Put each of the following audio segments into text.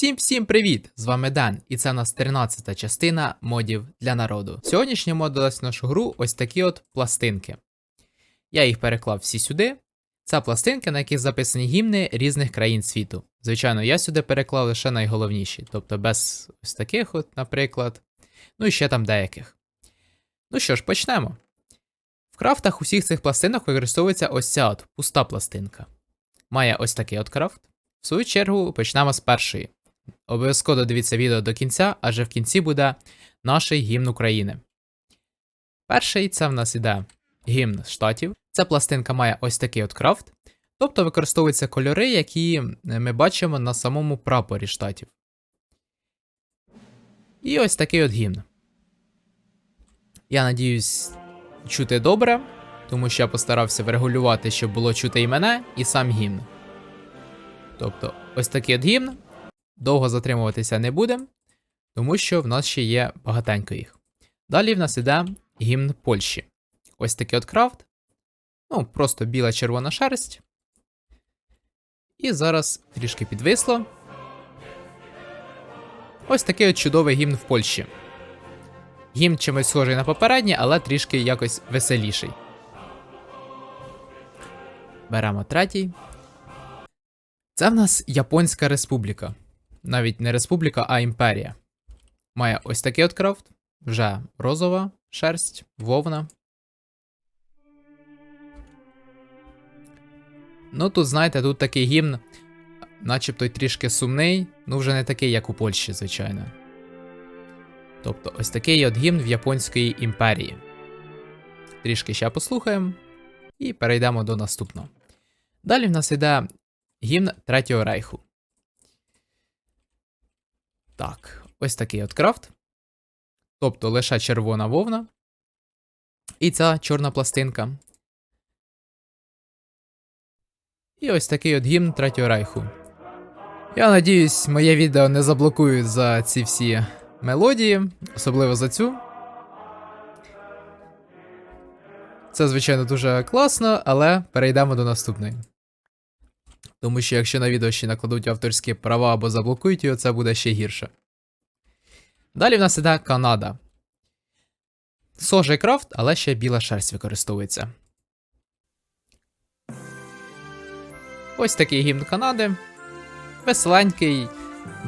Всім всім привіт! З вами Дан, і це у нас 13 частина модів для народу. Сьогоднішній мод додасть в нашу гру ось такі от пластинки. Я їх переклав всі сюди. Це пластинки, на яких записані гімни різних країн світу. Звичайно, я сюди переклав лише найголовніші, тобто без ось таких, от, наприклад, ну і ще там деяких. Ну що ж, почнемо. В крафтах усіх цих пластинок використовується ось ця от пуста пластинка. Має ось такий от крафт. В свою чергу почнемо з першої. Обов'язково додивіться відео до кінця, адже в кінці буде наш гімн України. Перший це в нас іде гімн штатів. Ця пластинка має ось такий от крафт, тобто використовуються кольори, які ми бачимо на самому прапорі штатів. І ось такий от гімн. Я надіюсь чути добре, тому що я постарався врегулювати, щоб було чути і мене, і сам гімн. Тобто, ось такий от гімн. Довго затримуватися не будемо, тому що в нас ще є багатенько їх. Далі в нас іде гімн Польщі. Ось такий от крафт. Ну, просто біла червона шерсть. І зараз трішки підвисло. Ось такий от чудовий гімн в Польщі. Гімн чимось схожий на попередній, але трішки якось веселіший. Беремо третій. Це в нас Японська Республіка. Навіть не республіка, а імперія. Має ось такий от крафт. Вже розова шерсть, вовна. Ну, тут, знаєте, тут такий гімн, начебто й трішки сумний, ну вже не такий, як у Польщі, звичайно. Тобто, ось такий от гімн в Японської імперії. Трішки ще послухаємо і перейдемо до наступного. Далі в нас йде гімн Третього рейху. Так, ось такий от крафт. Тобто лише червона вовна. І ця чорна пластинка. І ось такий от гімн Третього рейху. Я надіюсь, моє відео не заблокують за ці всі мелодії, особливо за цю. Це, звичайно, дуже класно, але перейдемо до наступної. Тому що якщо на відео ще накладуть авторські права або заблокують його, це буде ще гірше. Далі в нас іде Канада. Схожий крафт, але ще біла шерсть використовується. Ось такий гімн Канади. Веселенький,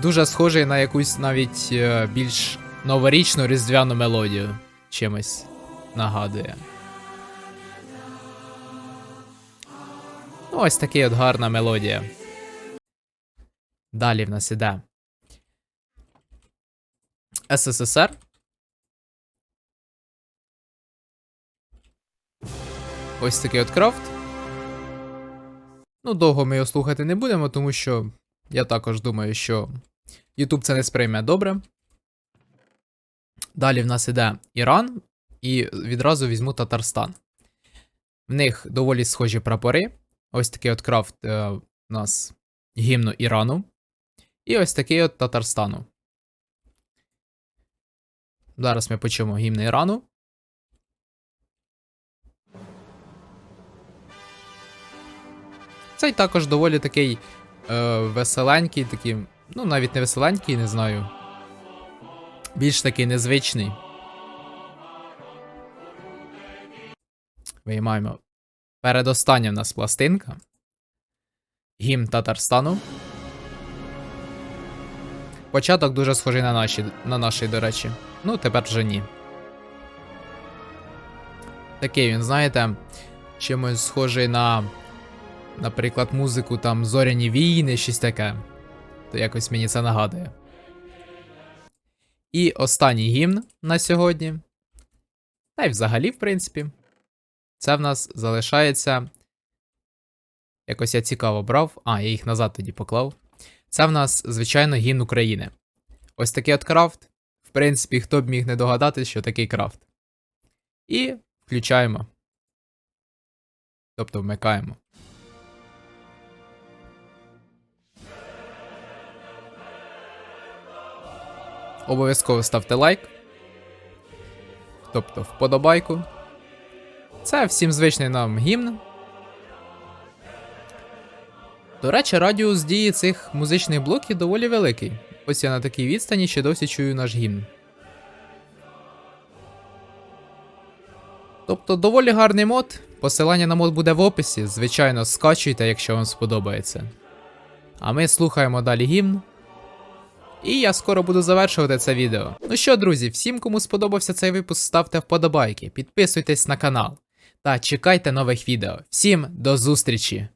дуже схожий на якусь навіть е, більш новорічну різдвяну мелодію. Чимось нагадує. Ну, ось такий от гарна мелодія. Далі в нас іде СССР. Ось такий от крафт. Ну, довго ми його слухати не будемо, тому що я також думаю, що YouTube це не сприйме добре. Далі в нас іде Іран, і відразу візьму Татарстан. В них доволі схожі прапори. Ось такий от крафт е, у нас гімну Ірану. І ось такий от Татарстану. Зараз ми почуємо гімн Ірану. Цей також доволі такий е, веселенький, такий, ну, навіть не веселенький, не знаю. Більш такий незвичний. Виймаємо. Передостання в нас пластинка. Гімн Татарстану. Початок дуже схожий на наші, на нашій, до речі. Ну, тепер вже ні. Такий він, знаєте, чимось схожий на, наприклад, музику там Зоряні війни, щось таке. То якось мені це нагадує. І останній гімн на сьогодні. Та й взагалі, в принципі. Це в нас залишається. Якось я цікаво брав. А, я їх назад тоді поклав. Це в нас, звичайно, гімн України. Ось такий от крафт. В принципі, хто б міг не догадатись, що такий крафт. І включаємо. Тобто вмикаємо. Обов'язково ставте лайк. Тобто вподобайку. Це всім звичний нам гімн. До речі, радіус дії цих музичних блоків доволі великий. Ось я на такій відстані ще досі чую наш гімн. Тобто доволі гарний мод. Посилання на мод буде в описі. Звичайно, скачуйте, якщо вам сподобається. А ми слухаємо далі гімн. І я скоро буду завершувати це відео. Ну що, друзі, всім, кому сподобався цей випуск, ставте вподобайки, підписуйтесь на канал та чекайте нових відео. Всім до зустрічі!